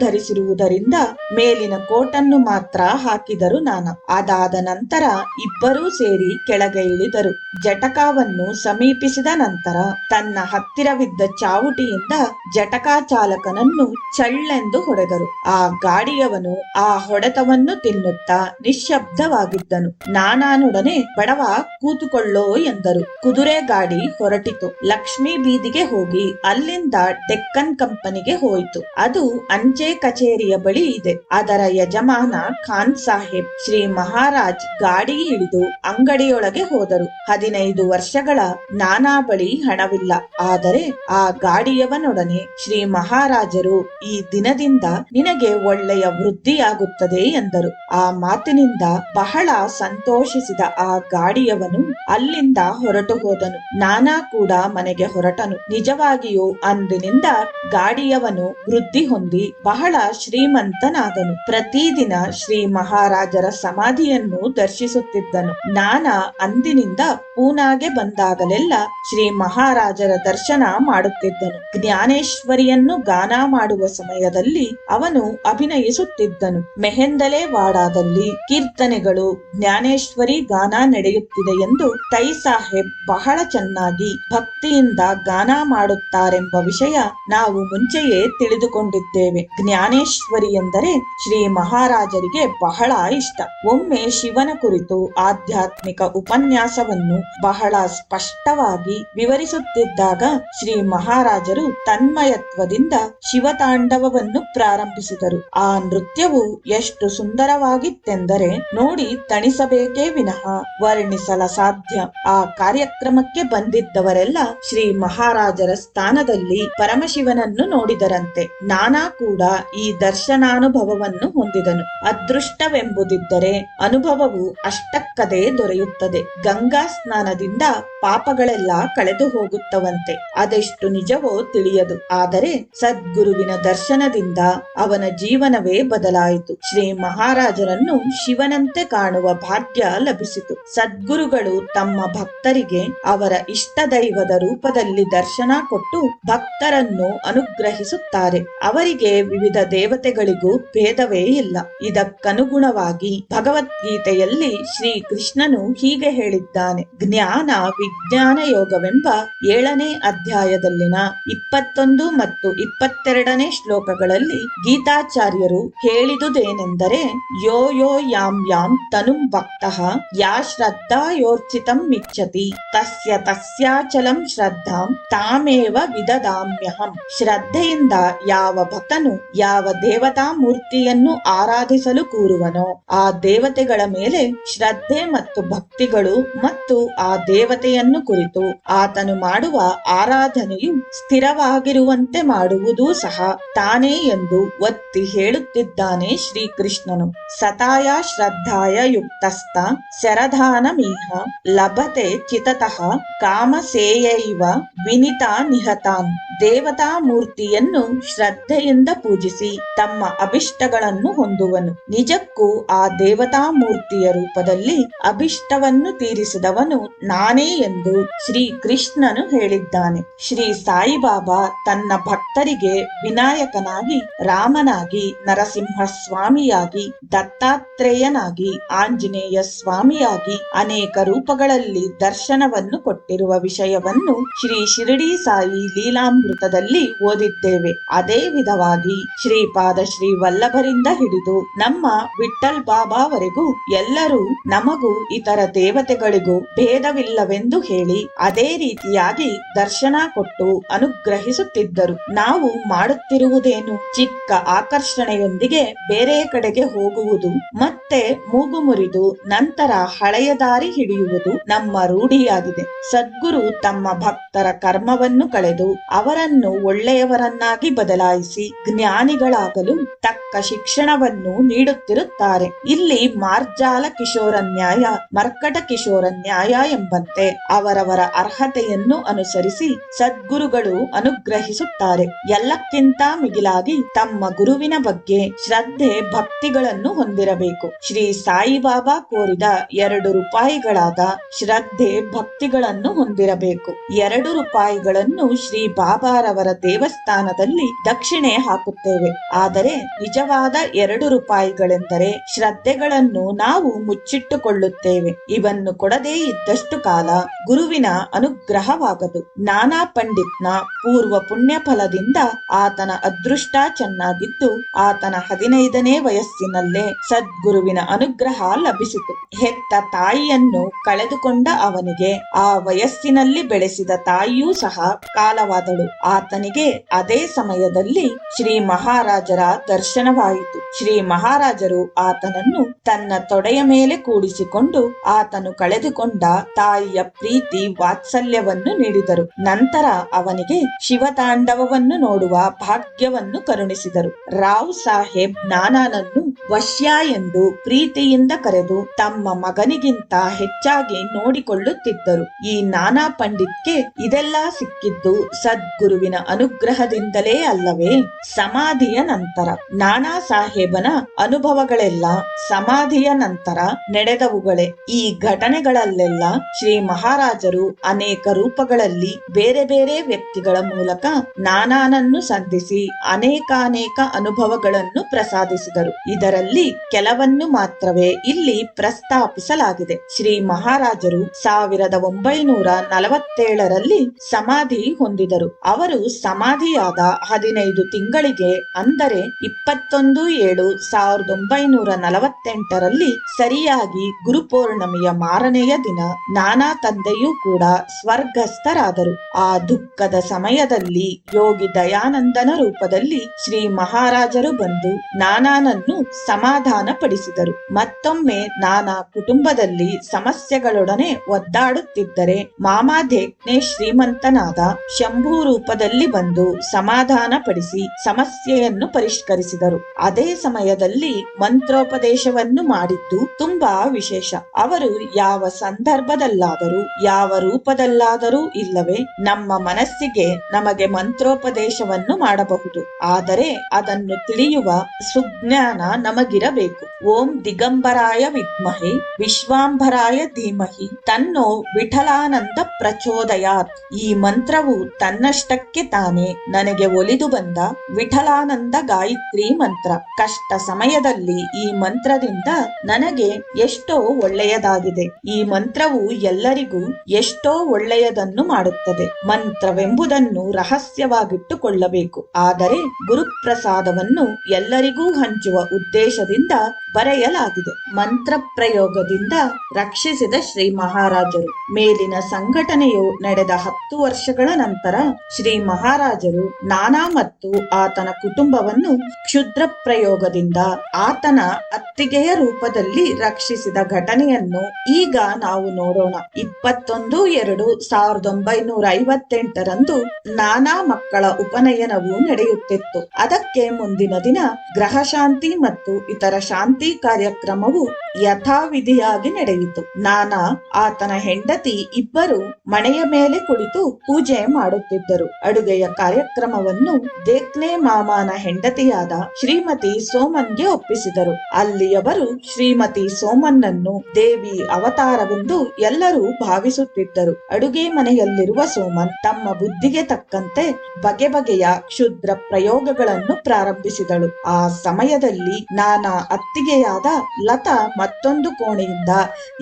ಧರಿಸಿರುವುದರಿಂದ ಮೇಲಿನ ಕೋಟನ್ನು ಮಾತ್ರ ಹಾಕಿದರು ನಾನ. ಅದಾದ ನಂತರ ಇಬ್ಬರೂ ಸೇರಿ ಕೆಳಗೆ ಇಳಿದರು. ಜಟಕಾವನ್ನು ಸಮೀಪಿಸಿದ ನಂತರ ತನ್ನ ಹತ್ತಿರವಿದ್ದ ಚಾವುಟಿಯಿಂದ ಜಟಕಾ ಚಾಲಕನನ್ನು ಚಳ್ಳೆಂದು ಹೊಡೆದರು. ಆ ಗಾಡಿಯವನು ಆ ಹೊಡೆತವನ್ನು ತಿನ್ನುತ್ತಾ ನಿಶ್ಶಬ್ದವಾಗಿದ್ದನು. ನಾನಾನೊಡನೆ ಬಡವ ಕೂತುಕೊಳ್ಳೋ ಎಂದರು. ಕುದುರೆ ಗಾಡಿ ಹೊರಟಿತು. ಲಕ್ಷ್ಮೀ ಬೀದಿಗೆ ಹೋಗಿ ಅಲ್ಲಿಂದ ಡೆಕ್ಕನ್ ಕಂಪನಿಗೆ ಹೋಯಿತು. ಅದು ಅಂಚೆ ಕಚೇರಿಯ ಬಳಿ ಇದೆ. ಅದರ ಯಜಮಾನ ಖಾನ್ ಸಾಹೇಬ್ ಶ್ರೀ ಮಹಾರಾಜ್ ಗಾಡಿ ಹಿಡಿದು ಅಂಗಡಿಯೊಳಗೆ ಹೋದರು. ಹದಿನೈದು ವರ್ಷಗಳ ನಾನಾ ಬಳಿ ಹಣವಿಲ್ಲ. ಆದರೆ ಆ ಗಾಡಿಯವನೊಡನೆ ಶ್ರೀ ಮಹಾರಾಜರು ಈ ದಿನದಿಂದ ನಿನಗೆ ಒಳ್ಳೆಯ ವೃದ್ಧಿಯಾಗುತ್ತದೆ ಎಂದರು. ಆ ಮಾತಿನಿಂದ ಬಹಳ ಸಂತೋಷಿಸಿದ ಆ ಗಾಡಿಯವನು ಅಲ್ಲಿಂದ ಹೊರಟು ಹೋದನು. ನಾನಾ ಕೂಡ ಮನೆಗೆ ಹೊರಟನು. ನಿಜವಾಗಿಯೂ ಅಂದಿನಿಂದ ಗಾಡಿಯವನು ವೃದ್ಧಿ ಹೊಂದಿ ಬಹಳ ಶ್ರೀಮಂತನಾದನು. ಪ್ರತಿದಿನ ಶ್ರೀ ಮಹಾರಾಜರ ಸಮಾಧಿಯನ್ನು ದರ್ಶಿಸುತ್ತಿದ್ದನು. ನಾನ ಅಂದಿನಿಂದ ಪೂನಾಗೆ ಬಂದಾಗಲೆಲ್ಲ ಶ್ರೀ ಮಹಾರಾಜರ ದರ್ಶನ ಮಾಡುತ್ತಿದ್ದನು. ಜ್ಞಾನೇಶ್ವರಿಯನ್ನು ಗಾನ ಮಾಡುವ ಸಮಯದಲ್ಲಿ ಅವನು ಅಭಿನಯಿಸುತ್ತಿದ್ದನು. ಮೆಹೆಂದಲೆ ವಾಡಾದಲ್ಲಿ ಕೀರ್ತನೆಗಳು, ಜ್ಞಾನೇಶ್ವರಿ ಗಾನ ನಡೆಯುತ್ತಿದೆ ಎಂದು ತೈ ಸಾಹೇಬ್ ಬಹಳ ಚೆನ್ನಾಗಿ ಭಕ್ತಿಯಿಂದ ಗಾನ ಮಾಡುತ್ತಾರೆಂಬ ವಿಷಯ ನಾವು ಮುಂಚೆಯೇ ತಿಳಿದುಕೊಂಡಿದ್ದೇವೆ. ಜ್ಞಾನೇಶ್ವರಿ ಎಂದರೆ ಶ್ರೀ ಮಹಾರಾಜರಿಗೆ ಬಹಳ ಇಷ್ಟ. ಒಮ್ಮೆ ಶಿವನ ಕುರಿತು ಆಧ್ಯಾತ್ಮಿಕ ಉಪನ್ಯಾಸವನ್ನು ಬಹಳ ಸ್ಪಷ್ಟವಾಗಿ ವಿವರಿಸುತ್ತಿದ್ದಾಗ ಶ್ರೀ ಮಹಾರಾಜರು ತನ್ಮಯತ್ವದಿಂದ ಶಿವತಾಂಡವವನ್ನು ಪ್ರಾರಂಭಿಸಿದರು. ಆ ನೃತ್ಯವು ಎಷ್ಟು ಸುಂದರವಾಗಿತ್ತೆಂದರೆ ನೋಡಿ ತಣಿಸಬೇಕೇ ವಿನಃ ವರ್ಣಿಸಲ ಸಾಧ್ಯ. ಆ ಕಾರ್ಯಕ್ರಮಕ್ಕೆ ಬಂದಿದ್ದವರೆಲ್ಲ ಶ್ರೀ ಮಹಾರಾಜರ ಸ್ಥಾನದಲ್ಲಿ ಪರಮಶಿವನನ್ನು ನೋಡಿದರಂತೆ. ನಾನಾ ಕೂಡ ಈ ದರ್ಶನಾನುಭವವನ್ನು ಹೊಂದಿದನು. ಅದೃಷ್ಟವೆಂಬುದಿದ್ದರೆ ಅನುಭವವು ಅಷ್ಟಕ್ಕದೇ ದೊರೆಯುತ್ತದೆ. ಗಂಗಾ ಸ್ನಾನದಿಂದ ಪಾಪಗಳೆಲ್ಲ ಕಳೆದು ಹೋಗುತ್ತವಂತೆ. ಅದೆಷ್ಟು ನಿಜವೋ ತಿಳಿಯದು. ಆದರೆ ಸದ್ಗುರುವಿನ ದರ್ಶನದಿಂದ ಅವನ ಜೀವನವೇ ಬದಲಾಯಿತು. ಶ್ರೀ ಮಹಾರಾಜರನ್ನು ಶಿವನಂತೆ ಕಾಣುವ ಭಾಗ್ಯ ಲಭಿಸಿತು. ಸದ್ಗುರುಗಳು ತಮ್ಮ ಭಕ್ತರಿಗೆ ಅವರ ಇಷ್ಟ ದೈವದ ರೂಪದಲ್ಲಿ ದರ್ಶನ ಕೊಟ್ಟು ಭಕ್ತರನ್ನು ಅನುಗ್ರಹಿಸುತ್ತಾರೆ. ಅವರಿಗೆ ವಿವಿಧ ದೇವತೆಗಳಿಗೂ ಭೇದವೇ ಇಲ್ಲ. ಇದಕ್ಕನುಗುಣವಾಗಿ ಭಗವದ್ಗೀತೆಯಲ್ಲಿ ಶ್ರೀ ಕೃಷ್ಣನು ಹೀಗೆ ಹೇಳಿದ್ದಾನೆ. ಜ್ಞಾನ ವಿಜ್ಞಾನ ಯೋಗವೆಂಬ ಏಳನೇ ಅಧ್ಯಾಯದಲ್ಲಿನ ಇಪ್ಪತ್ತೊಂದು ಮತ್ತು ಇಪ್ಪತ್ತೆರಡನೇ ಶ್ಲೋಕಗಳಲ್ಲಿ ಗೀತಾಚಾರ್ಯರು ಹೇಳಿದುದೇನೆಂದರೆ, ಯೋ ಯೋ ಯಾಂ ಯಾಂ ತನುಂ ಭಕ್ತಃ, ಯಾ ಶ್ರದ್ಧಾಯೋರ್ಚಿತಂ ಮಿಚ್ಚತಿ ತಸ್ಯ ತಸ್ಯಾಚಲಂ ಶ್ರದ್ಧಾಂ, ತಾಮೇವ ವಿದದಾಮ್ಯಹಂ, ಶ್ರದ್ಧೆಯಿಂದ ಯಾವ ಭಕ್ತನು ಯಾವ ದೇವತಾ ಮೂರ್ತಿಯನ್ನು ಆರಾಧಿಸಲು ಕೂರುವನು. ಆ ದೇವತೆಗಳ ಮೇಲೆ ಶ್ರದ್ಧೆ ಮತ್ತು ಭಕ್ತಿಗಳು ಮತ್ತು ಆ ದೇವತೆಯನ್ನು ಕುರಿತು ಆತನು ಮಾಡುವ ಆರಾಧನೆಯು ಸ್ಥಿರವಾಗಿರುವಂತೆ ಮಾಡುವುದೂ ಸಹ ತಾನೇ ಎಂದು ಒತ್ತಿ ಹೇಳುತ್ತಿದ್ದಾನೆ ಶ್ರೀಕೃಷ್ಣನು. ಸತಾಯ ಶ್ರದ್ಧಾಯ ಯುಕ್ತಸ್ಥ ಶರಧಾನಮೀಹ ಲಭತೆ ಚಿತತಃ ಕಾಮಸೇಯೈವ ವಿನಿತಾ ನಿಹತಾನ್ ದೇವತಾ ಮೂರ್ತಿಯನ್ನು ಶ್ರದ್ಧೆಯಿಂದ ಪೂಜಿಸಿ. ತಮ್ಮ ಅಭಿಷ್ಟಗಳನ್ನು ಹೊಂದುವನು. ನಿಜಕ್ಕೂ ಆ ದೇವತಾ ಮೂರ್ತಿಯ ರೂಪದಲ್ಲಿ ಅಭಿಷ್ಟವನ್ನು ತೀರಿಸಿದವನು ನಾನೇ ಎಂದು ಶ್ರೀ ಕೃಷ್ಣನು ಹೇಳಿದ್ದಾನೆ. ಶ್ರೀ ಸಾಯಿಬಾಬಾ ತನ್ನ ಭಕ್ತರಿಗೆ ವಿನಾಯಕನಾಗಿ, ರಾಮನಾಗಿ ನರಸಿಂಹ ಸ್ವಾಮಿಯಾಗಿ ದತ್ತಾತ್ರೇಯನಾಗಿ, ಆಂಜನೇಯ ಸ್ವಾಮಿಯಾಗಿ ಅನೇಕ ರೂಪಗಳಲ್ಲಿ ದರ್ಶನವನ್ನು ಕೊಟ್ಟಿರುವ ವಿಷಯವನ್ನು ಶ್ರೀ ಶಿರಡಿ ಸಾಯಿ ಲೀಲಾಮೃತದಲ್ಲಿ ಓದಿದ್ದೇವೆ. ಅದೇ ವಿಧವಾಗಿ ಶ್ರೀಪಾದ ಶ್ರೀ ವಲ್ಲಭರಿಂದ ಹಿಡಿದು ನಮ್ಮ ವಿಠಲ್ ಬಾಬಾವರೆಗೂ ಎಲ್ಲರೂ ನಮಗೂ ಇತರ ದೇವತೆಗಳಿಗೂ ಭೇದವಿಲ್ಲವೆಂದು ಹೇಳಿ ಅದೇ ರೀತಿಯಾಗಿ ದರ್ಶನ ಕೊಟ್ಟು ಅನುಗ್ರಹಿಸುತ್ತಿದ್ದರು. ನಾವು ಮಾಡುತ್ತಿರುವುದೇನು? ಚಿಕ್ಕ ಆಕರ್ಷಣೆಯೊಂದಿಗೆ ಬೇರೆ ಕಡೆಗೆ ಹೋಗುವುದು, ಮತ್ತೆ ಮೂಗು ಮುರಿದು ನಂತರ ಹಳೆಯ ದಾರಿ ಹಿಡಿಯುವುದು ನಮ್ಮ ರೂಢಿಯಾಗಿದೆ. ಸದ್ಗುರು ತಮ್ಮ ಭಕ್ತರ ಕರ್ಮವನ್ನು ಕಳೆದು ಅವರನ್ನು ಒಳ್ಳೆಯವರನ್ನಾಗಿ ಬದಲಾಯಿಸಿ ಜ್ಞಾನಿಗಳಾಗಲು ತಕ್ಕ ಶಿಕ್ಷಣವನ್ನು ನೀಡುತ್ತಿರುತ್ತಾರೆ. ಇಲ್ಲಿ ಮಾರ್ಜಾಲ ಕಿಶೋರ ನ್ಯಾಯ, ಮರ್ಕಟ ಕಿಶೋರ ನ್ಯಾಯ ಎಂಬಂತೆ ಅವರವರ ಅರ್ಹತೆಯನ್ನು ಅನುಸರಿಸಿ ಸದ್ಗುರುಗಳು ಅನುಗ್ರಹಿಸುತ್ತಾರೆ. ಎಲ್ಲಕ್ಕಿಂತ ಮಿಗಿಲಾಗಿ ತಮ್ಮ ಗುರುವಿನ ಬಗ್ಗೆ ಶ್ರದ್ಧೆ, ಭಕ್ತಿಗಳನ್ನು ಹೊಂದಿರಬೇಕು. ಶ್ರೀ ಸಾಯಿಬಾಬಾ ಕೋರಿದ ಎರಡು ರೂಪಾಯಿಗಳಾದ ಶ್ರದ್ಧೆ, ಭಕ್ತಿಗಳನ್ನು ಹೊಂದಿರಬೇಕು. ಎರಡು ರೂಪಾಯಿಗಳನ್ನು ಶ್ರೀ ಬಾಬಾರವರ ದೇವಸ್ಥಾನದಲ್ಲಿ ದಕ್ಷಿಣೆ ಹಾಕುತ್ತೇವೆ. ಆದರೆ ನಿಜವಾದ ಎರಡು ರೂಪಾಯಿಗಳೆಂದರೆ ಶ್ರದ್ಧೆಗಳನ್ನು ನಾವು ಮುಚ್ಚಿಟ್ಟುಕೊಳ್ಳುತ್ತೇವೆ. ಇವನ್ನು ಕೊಡದೇ ಇದ್ದಷ್ಟು ಕಾಲ ಗುರುವಿನ ಅನುಗ್ರಹವಾಗದು. ನಾನಾ ಪಂಡಿತ್ನ ಪೂರ್ವ ಪುಣ್ಯ ಫಲದಿಂದ ಆತನ ಅದೃಷ್ಟ ಚೆನ್ನಾಗಿದ್ದು ಆತನ ಹದಿನೈದನೇ ವಯಸ್ಸಿನಲ್ಲೇ ಸದ್ಗುರುವಿನ ಅನುಗ್ರಹ ಲಭಿಸಿತು. ಹೆತ್ತ ತಾಯಿಯನ್ನು ಕಳೆದುಕೊಂಡ ಅವನಿಗೆ ಆ ವಯಸ್ಸಿನಲ್ಲಿ ಬೆಳೆಸಿದ ತಾಯಿಯೂ ಸಹ ಕಾಲವಾದಳು. ಆತನಿಗೆ ಅದೇ ಸಮಯದಲ್ಲಿ ಶ್ರೀ ಮಹಾರಾಜರ ದರ್ಶನವಾಯಿತು. ಶ್ರೀ ಮಹಾರಾಜರು ಆತನನ್ನು ತನ್ನ ತೊಡೆಯ ಮೇಲೆ ಕೂಡಿಸಿಕೊಂಡು ಆತನು ಕಳೆದುಕೊಂಡ ತಾಯಿಯ ಪ್ರೀತಿ ವಾತ್ಸಲ್ಯವನ್ನು ನೀಡಿದರು. ನಂತರ ಅವನಿಗೆ ಶಿವತಾಂಡವವನ್ನು ನೋಡುವ ಭಾಗ್ಯವನ್ನು ಕರುಣಿಸಿದರು. ರಾವ್ ಸಾಹೇಬ್ ನಾನಾನನ್ನು ವಶ್ಯ ಎಂದು ಪ್ರೀತಿಯಿಂದ ಕರೆದು ತಮ್ಮ ಮಗನಿಗಿಂತ ಹೆಚ್ಚಾಗಿ ನೋಡಿಕೊಳ್ಳುತ್ತಿದ್ದರು. ಈ ನಾನಾ ಪಂಡಿತ್ಗೆ ಇದೆಲ್ಲ ಸಿಕ್ಕಿದ್ದು ಸದ್ಗುರುವಿನ ಅನುಗ್ರಹದಿಂದಲೇ ಅಲ್ಲವೇ? ಸಮಾಧಿಯ ನಂತರ ನಾನಾ ಸಾಹೇಬನ ಅನುಭವಗಳೆಲ್ಲ ಸಮಾಧಿಯ ನಂತರ ನಡೆದವುಗಳೇ. ಈ ಘಟನೆಗಳಲ್ಲೆಲ್ಲ ಶ್ರೀ ಮಹಾರಾಜರು ಅನೇಕ ರೂಪಗಳಲ್ಲಿ ಬೇರೆ ಬೇರೆ ವ್ಯಕ್ತಿಗಳ ಮೂಲಕ ನಾನಾನನ್ನು ಸಂಧಿಸಿ ಅನೇಕಾನೇಕ ಅನುಭವಗಳನ್ನು ಪ್ರಸಾದಿಸಿದರು. ಇದರಲ್ಲಿ ಕೆಲವನ್ನು ಮಾತ್ರವೇ ಇಲ್ಲಿ ಪ್ರಸ್ತಾಪಿಸಲಾಗಿದೆ. ಶ್ರೀ ಮಹಾರಾಜರು ಸಾವಿರದ ಒಂಬೈನೂರ ನಲವತ್ತೇಳರಲ್ಲಿ ಸಮಾಧಿ ಹೊಂದಿದರು. ಅವರು ಸಮಾಧಿಯಾದ ಹದಿನೈದು ತಿಂಗಳಿಗೆ ಅಂದರೆ ಇಪ್ಪತ್ತೊಂದು ಏಳು ಸಾವಿರದ ಒಂಬೈನೂರ ನಲವತ್ತೆಂಟರಲ್ಲಿ ಸರಿಯಾಗಿ ಗುರುಪೌರ್ಣಮಿಯ ಮಾರನೆಯ ದಿನ ನಾನಾ ತಂದೆಯೂ ಕೂಡ ಸ್ವರ್ಗಸ್ಥರಾದರು. ಆ ದುಃಖದ ಸಮಯದಲ್ಲಿ ಯೋಗಿ ದಯಾನಂದನ ರೂಪದಲ್ಲಿ ಶ್ರೀ ಮಹಾರಾಜರು ಬಂದು ನಾನಾನನ್ನು ಸಮಾಧಾನ ಪಡಿಸಿದರು ಮತ್ತೊಮ್ಮೆ ನಾನಾ ಕುಟುಂಬದಲ್ಲಿ ಸಮಸ್ಯೆಗಳೊಡನೆ ಒದ್ದಾಡುತ್ತಿದ್ದರೆ ಮಾಮಾ ಧೇಕ್ನೆ ಶ್ರೀಮಂತನಾದ ಶಂಭು ರೂಪದಲ್ಲಿ ಬಂದು ಸಮಾಧಾನ ಪಡಿಸಿ ಸಮಸ್ಯೆಯನ್ನು ಪರಿಷ್ಕರಿಸಿದರು. ಅದೇ ಸಮಯದಲ್ಲಿ ಮಂತ್ರೋಪದೇಶವನ್ನು ಮಾಡಿದ್ದು ತುಂಬಾ ವಿಶೇಷ. ಅವರು ಯಾವ ಸಂದರ್ಭದಲ್ಲಾದರೂ, ಯಾವ ರೂಪದಲ್ಲಾದರೂ ಇಲ್ಲವೇ ನಮ್ಮ ಮನಸ್ಸಿಗೆ ನಮಗೆ ಮಂತ್ರೋಪದೇಶವನ್ನು ಮಾಡಬಹುದು. ಆದರೆ ಅದನ್ನು ತಿಳಿಯುವ ಸುಜ್ಞಾನ ನಮಗಿರಬೇಕು. ಓಂ ದಿಗಂಬರಾಯ ವಿದ್ಮಹೆ ವಿಶ್ವಾಂಬರಾಯ ಧೀಮಹಿ, ತನ್ನೋ ವಿಠಲಾನಂದ ಪ್ರಚೋದಯಾತ್. ಈ ಮಂತ್ರವು ತನ್ನಷ್ಟಕ್ಕೆ ತಾನೇ ನನಗೆ ಒಲಿದು ಬಂದ ವಿಠಲಾನಂದ ಗಾಯತ್ರಿ ಮಂತ್ರ. ಕಷ್ಟ ಸಮಯದಲ್ಲಿ ಈ ಮಂತ್ರದಿಂದ ನನಗೆ ಎಷ್ಟೋ ಒಳ್ಳೆಯದಾಗಿದೆ. ಈ ಮಂತ್ರವು ಎಲ್ಲರಿಗೂ ಎಷ್ಟೋ ಒಳ್ಳೆಯದನ್ನು ಮಾಡುತ್ತದೆ. ಮಂತ್ರವೆಂಬುದನ್ನು ರಹಸ್ಯವಾಗಿಟ್ಟುಕೊಳ್ಳಬೇಕು. ಆದರೆ ಗುರುಪ್ರಸಾದವನ್ನು ಎಲ್ಲರಿಗೂ ಹಂಚುವ ಉದ್ದೇಶದಿಂದ ಬರೆಯಲಾಗಿದೆ. ಮಂತ್ರ ಪ್ರಯೋಗದಿಂದ ರಕ್ಷಿಸಿದ ಶ್ರೀ ಮಹಾರಾಜರು. ಮೇಲಿನ ಸಂಘಟನೆಯು ನಡೆದ ಹತ್ತು ವರ್ಷಗಳ ನಂತರ ಶ್ರೀ ಮಹಾರಾಜರು ನಾನಾ ಮತ್ತು ಆತನ ಕುಟುಂಬವನ್ನು ಕ್ಷುದ್ರ ಪ್ರಯೋಗದಿಂದ ಆತನ ಅತ್ತಿಗೆಯ ರೂಪದಲ್ಲಿ ರಕ್ಷಿಸಿದ ಘಟನೆಯನ್ನು ಈಗ ನಾವು ನೋಡೋಣ. ಇಪ್ಪತ್ತೊಂದು ಎರಡು ಸಾವಿರದ ಒಂಬೈನೂರ ಐವತ್ತೆಂಟರಂದು ನಾನಾ ಮಕ್ಕಳ ಉಪನಯನವು ನಡೆಯುತ್ತಿತ್ತು. ಅದಕ್ಕೆ ಮುಂದಿನ ದಿನ ಗ್ರಹ ಶಾಂತಿ ಮತ್ತು ಇತರ ಶಾಂತಿ ಕಾರ್ಯಕ್ರಮವು ಯಥಾವಿಧಿಯಾಗಿ ನಡೆಯಿತು. ನಾನಾ, ಆತನ ಹೆಂಡತಿ ಇಬ್ಬರು ಮನೆಯ ಮೇಲೆ ಕುಳಿತು ಪೂಜೆ ಮಾಡುತ್ತಿದ್ದರು. ಅಡುಗೆಯ ಕಾರ್ಯಕ್ರಮವನ್ನು ದೇಕ್ನೆ ಮಾಮಾನ ಹೆಂಡತಿಯಾದ ಶ್ರೀಮತಿ ಸೋಮನ್ಗೆ ಒಪ್ಪಿಸಿದರು. ಅಲ್ಲಿಯವರು ಶ್ರೀಮತಿ ಸೋಮನ್ನನ್ನು ದೇವಿ ಅವತಾರವೆಂದು ಎಲ್ಲರೂ ಭಾವಿಸುತ್ತಿದ್ದರು. ಅಡುಗೆ ಮನೆಯಲ್ಲಿರುವ ಸೋಮನ್ ತಮ್ಮ ಬುದ್ಧಿಗೆ ತಕ್ಕಂತೆ ಬಗೆ ಬಗೆಯ ಕ್ಷುದ್ರ ಪ್ರಯೋಗಗಳನ್ನು ಪ್ರಾರಂಭಿಸಿದಳು. ಆ ಸಮಯದಲ್ಲಿ ನಾನಾ ಅತ್ತಿಗೆಯಾದ ಲತಾ ಮತ್ತೊಂದು ಕೋಣೆಯಿಂದ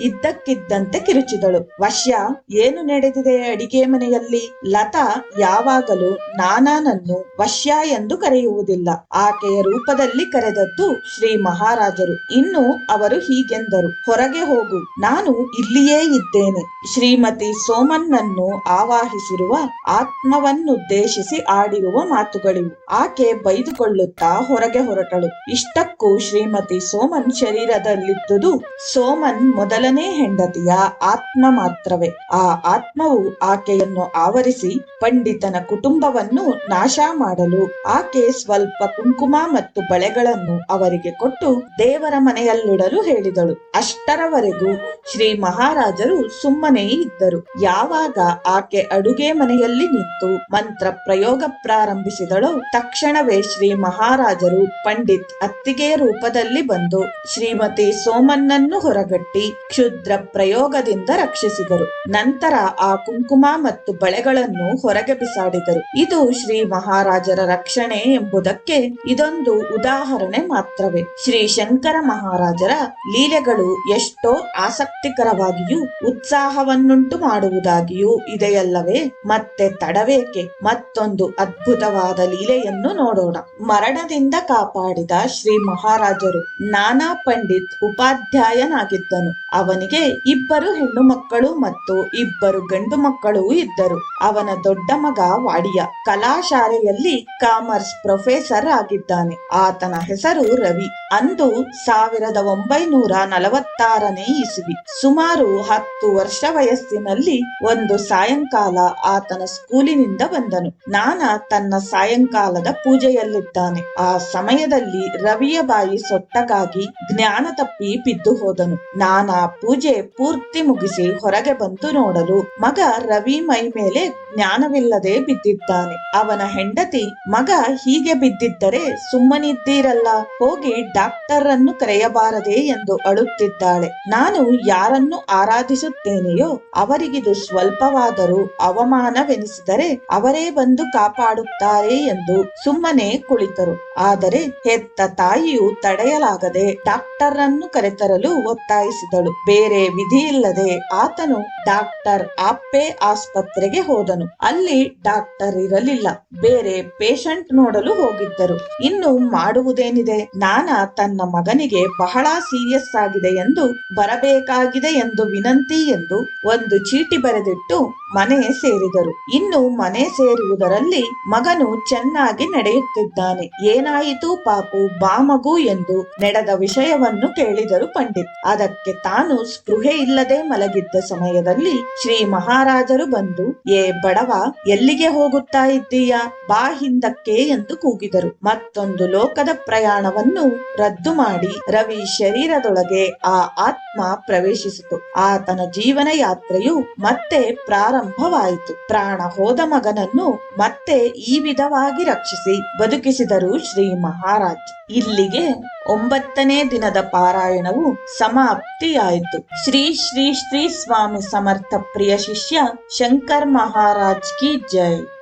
ಇದ್ದಕ್ಕಿದ್ದಂತೆ ಕಿರುಚಿದಳು. ವಶ್ಯ, ಏನು ನಡೆದಿದೆ ಅಡಿಗೆ ಮನೆಯಲ್ಲಿ? ಲತಾ, ಯಾವಾಗಲೂ ನಾನಾನನ್ನು ವಶ್ಯ ಎಂದು ಕರೆಯುವುದಿಲ್ಲ. ಆಕೆಯ ರೂಪದಲ್ಲಿ ಕರೆದದ್ದು ಶ್ರೀ ಮಹಾರಾಜರು. ಇನ್ನು ಅವರು ಹೀಗೆಂದರು. ಹೊರಗೆ ಹೋಗು. ನಾನು ಇಲ್ಲಿಯೇ ಇದ್ದೇನೆ. ಶ್ರೀಮತಿ ಸೋಮನ್ನನ್ನು ಆವಾಹಿಸಿರುವ ಆತ್ಮವನ್ನುದ್ದೇಶಿಸಿ ಆಡಿರುವ ಮಾತುಗಳಿವು. ಆಕೆ ಬೈದುಕೊಳ್ಳುತ್ತಾ ಹೊರಗೆ ಹೊರಟಳು. ಇಷ್ಟಕ್ಕೂ ಶ್ರೀಮತಿ ಸೋಮನ್ ಶರೀರದಲ್ಲಿದ್ದುದು ಸೋಮನ್ ಮೊದಲನೇ ಹೆಂಡತಿಯ ಆತ್ಮ ಮಾತ್ರವೇ. ಆ ಆತ್ಮವು ಆಕೆಯನ್ನು ಆವರಿಸಿ ಪಂಡಿತನ ಕುಟುಂಬವನ್ನು ನಾಶ ಮಾಡಲು ಆಕೆ ಸ್ವಲ್ಪ ಕುಂಕುಮ ಮತ್ತು ಬಳೆಗಳನ್ನು ಅವರಿಗೆ ಕೊಟ್ಟು ದೇವರ ಮನೆಯಲ್ಲಿಡಲು ಹೇಳಿದಳು. ಅಷ್ಟರವರೆಗೂ ಶ್ರೀ ಮಹಾರಾಜರು ಸುಮ್ಮನೆ ಇದ್ದರು. ಯಾವಾಗ ಆಕೆ ಅಡುಗೆ ಮನೆಯಲ್ಲಿ ನಿಂತು ಮಂತ್ರ ಪ್ರಯೋಗ ಪ್ರಾರಂಭಿಸಿದಳೋ ತಕ್ಷಣವೇ ಶ್ರೀ ಮಹಾರಾಜರು ಪಂಡಿತ್ ಅತ್ತಿಗೆಯ ರೂಪದಲ್ಲಿ ಬಂದು ಶ್ರೀಮತಿ ಸೋಮನ್ನನ್ನು ಹೊರಗಟ್ಟಿ ಕ್ಷುದ್ರ ಪ್ರಯೋಗದಿಂದ ರಕ್ಷಿಸಿದರು. ನಂತರ ಆ ಕುಂಕುಮ ಮತ್ತು ಬಳೆಗಳನ್ನು ಹೊರಗೆ ಬಿಸಾಡಿದರು. ಇದು ಶ್ರೀ ಮಹಾರಾಜರ ರಕ್ಷಣೆ ಎಂಬುದಕ್ಕೆ ಇದೊಂದು ಉದಾಹರಣೆ ಮಾತ್ರವೇ. ಶ್ರೀ ಶಂಕರ ಮಹಾರಾಜರ ಲೀಲೆಗಳು ಎಷ್ಟೋ ಆಸಕ್ತಿಕರವಾಗಿಯೂ ಉತ್ಸಾಹವನ್ನುಂಟು ಮಾಡುವುದಾಗಿಯೂ ಇದೆಯಲ್ಲವೇ. ಮತ್ತೆ ತಡವೇಕೆ ಮತ್ತೊಂದು ಅದ್ಭುತವಾದ ಲೀಲೆಯನ್ನು ನೋಡೋಣ. ಮರಣದಿಂದ ಕಾಪಾಡಿದ ಶ್ರೀ ಮಹಾರಾಜರು ನಾನಾ ಪಂಡಿತ್ ಉಪಾಧ್ಯಾಯನಾಗಿದ್ದನು. ಅವನಿಗೆ ಇಬ್ಬರು ಹೆಣ್ಣು ಮಕ್ಕಳು ಮತ್ತು ಇಬ್ಬರು ಗಂಡು ಮಕ್ಕಳು ಇದ್ದರು. ಅವನ ದೊಡ್ಡ ಮಗ ವಾಡಿಯ ಕಲಾಶಾಲೆಯಲ್ಲಿ ಕಾಮರ್ಸ್ ಪ್ರೊಫೆಸರ್ ಆಗಿದ್ದಾನೆ ಆತನ ಹೆಸರು ರವಿ. ಅಂದು ಸಾವಿರದ ಒಂಬೈನೂರ ನಲವತ್ತಾರನೇ ಇಸುವಿ. ಸುಮಾರು ಹತ್ತು ವರ್ಷ ವಯಸ್ಸಿನಲ್ಲಿ ಒಂದು ಸಾಯಂಕಾಲ ಆತನ ಸ್ಕೂಲಿನಿಂದ ಬಂದನು. ನಾನ ತನ್ನ ಸಾಯಂಕಾಲದ ಪೂಜೆಯಲ್ಲಿದ್ದಾನೆ. ಆ ಸಮಯದಲ್ಲಿ ರವಿಯ ಬಾಯಿ ಸೊಟ್ಟಗಾಗಿ ಜ್ಞಾನ ತಪ್ಪಿ ಬಿದ್ದು ಹೋದನು. ನಾನಾ ಪೂಜೆ ಪೂರ್ತಿ ಮುಗಿಸಿ ಹೊರಗೆ ಬಂದು ನೋಡಲು ಮಗ ರವಿ ಮೈ ಮೇಲೆ ಜ್ಞಾನವಿಲ್ಲದೆ ಬಿದ್ದಿದ್ದಾನೆ. ಅವನ ಹೆಂಡತಿ ಮಗ ಹೀಗೆ ಬಿದ್ದಿದ್ದರೆ ಸುಮ್ಮನಿದ್ದೀರಲ್ಲ, ಹೋಗಿ ಡಾಕ್ಟರ್ ಅನ್ನು ಕರೆಯಬಾರದೆ ಎಂದು ಅಳುತ್ತಿದ್ದಾಳೆ. ನಾನು ಯಾರನ್ನು ಆರಾಧಿಸುತ್ತೇನೆಯೋ ಅವರಿಗಿದು ಸ್ವಲ್ಪವಾದರೂ ಅವಮಾನವೆನಿಸಿದರೆ ಅವರೇ ಬಂದು ಕಾಪಾಡುತ್ತಾರೆ ಎಂದು ಸುಮ್ಮನೆ ಕುಳಿತರು. ಆದರೆ ಹೆತ್ತ ತಾಯಿಯು ತಡೆಯಲಾಗದೆ ಡಾಕ್ಟರ್ ಅನ್ನು ಕರೆತರಲು ಒತ್ತಾಯಿಸಿದಳು. ಬೇರೆ ವಿಧಿಯಿಲ್ಲದೆ ಆತನು ಡಾಕ್ಟರ್ ಆಪ್ಪೆ ಆಸ್ಪತ್ರೆಗೆ ಹೋದನು. ಅಲ್ಲಿ ಡಾಕ್ಟರ್ ಇರಲಿಲ್ಲ. ಬೇರೆ ಪೇಷಂಟ್ ನೋಡಲು ಹೋಗಿದ್ದರು ಇನ್ನು ಮಾಡುವುದೇನಿದೆ? ನಾನ ತನ್ನ ಮಗನಿಗೆ ಬಹಳ ಸೀರಿಯಸ್ ಆಗಿದೆ ಎಂದು, ಬರಬೇಕಾಗಿದೆ ಎಂದು ವಿನಂತಿ ಎಂದು ಒಂದು ಚೀಟಿ ಬರೆದಿಟ್ಟು ಮನೆ ಸೇರಿದರು. ಇನ್ನು ಮನೆ ಸೇರುವುದರಲ್ಲಿ ಮಗನು ಚೆನ್ನಾಗಿ ನಡೆಯುತ್ತಿದ್ದಾನೆ. ಏನಾಯಿತು ಪಾಪು? ಬಾಮಗು ಎಂದು ನಡೆದ ವಿಷಯವನ್ನು ಕೇಳಿದರು ಪಂಡಿತ್. ಅದಕ್ಕೆ ತಾನು ಸ್ಪೃಹೆ ಇಲ್ಲದೆ ಮಲಗಿದ್ದ ಸಮಯದಲ್ಲಿ ಶ್ರೀ ಮಹಾರಾಜರು ಬಂದು, ಏ ಬಡವ, ಎಲ್ಲಿಗೆ ಹೋಗುತ್ತಾ ಇದ್ದೀಯಾ? ಬಾ ಹಿಂದಕ್ಕೆ ಎಂದು ಕೂಗಿದರು. ಮತ್ತೊಂದು ಲೋಕದ ಪ್ರಯಾಣವನ್ನು ರದ್ದು ಮಾಡಿ ರವಿ ಶರೀರದೊಳಗೆ ಆ ಆತ್ಮ ಪ್ರವೇಶಿಸಿತು. ಆತನ ಜೀವನ ಯಾತ್ರೆಯು ಮತ್ತೆ ಪ್ರಾರಂಭವಾಯಿತು. ಪ್ರಾಣ ಹೋದ ಮಗನನ್ನು ಮತ್ತೆ ಈ ವಿಧವಾಗಿ ರಕ್ಷಿಸಿ ಬದುಕಿಸಿದರು ಶ್ರೀ ಮಹಾರಾಜ್. ಇಲ್ಲಿಗೆ ಒಂಬತ್ತನೇ ದಿನದ ಪಾರಾಯಣವು ಸಮಾಪ್ತಿಯಾಯಿತು. ಶ್ರೀ ಶ್ರೀ ಶ್ರೀ ಸ್ವಾಮಿ ಸಮರ್ಥ ಪ್ರಿಯ ಶಿಷ್ಯ ಶಂಕರ್ ಮಹಾರಾಜ್ ಕಿ ಜೈ.